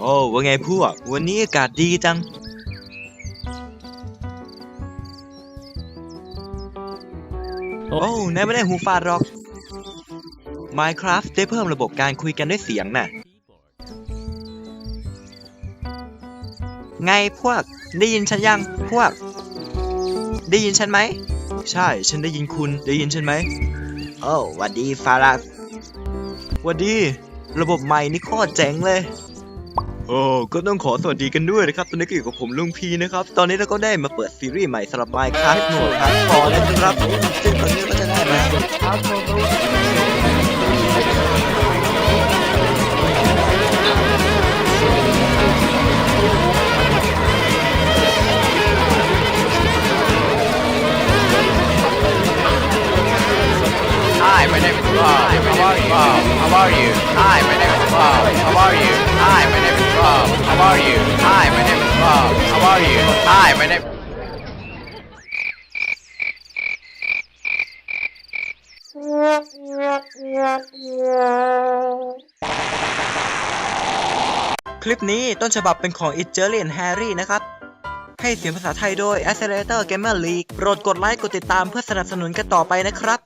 โอ้ว่าไงพวก วันนี้อากาศดีจังโอ้นายไม่ได้หูฟาดหรอก Minecraft ได้เพิ่มระบบการคุยกันด้วยเสียงน่ะ ไงพวก ได้ยินฉันยังพวก ได้ยินฉันไหม ใช่ ฉันได้ยินคุณ ได้ยินฉันไหม โอ้หวัดดีฟารัสหวัดดี ระบบใหม่นี่โคตรเจ๋งเลย โอ้ก็ต้องขอสวัสดีกันด้วยนะครับ ตอนนี้ก็อยู่กับผมลุงพีนะครับ ตอนนี้เราก็ได้มาเปิดซีรีส์ใหม่สำหรับ Minecraft หมดครับพอแล้วนะครับ ซึ่งตอนนี้ก็จะได้มา Hi, my name is Bob. How are you? Bob. How are you? Hi, my name is Bob. How are you? Hi, my are you? Hi, my name is Bob. How are you? Hi, my name. คลิปนี้ต้นฉบับเป็นของ i t j e r i and Harry นะครับ ให้เสียงภาษาไทยโดย Accelerator Gamer League โปรดกดไลค์กดติดตามเพื่อสนับสนุนกันต่อไปนะครับ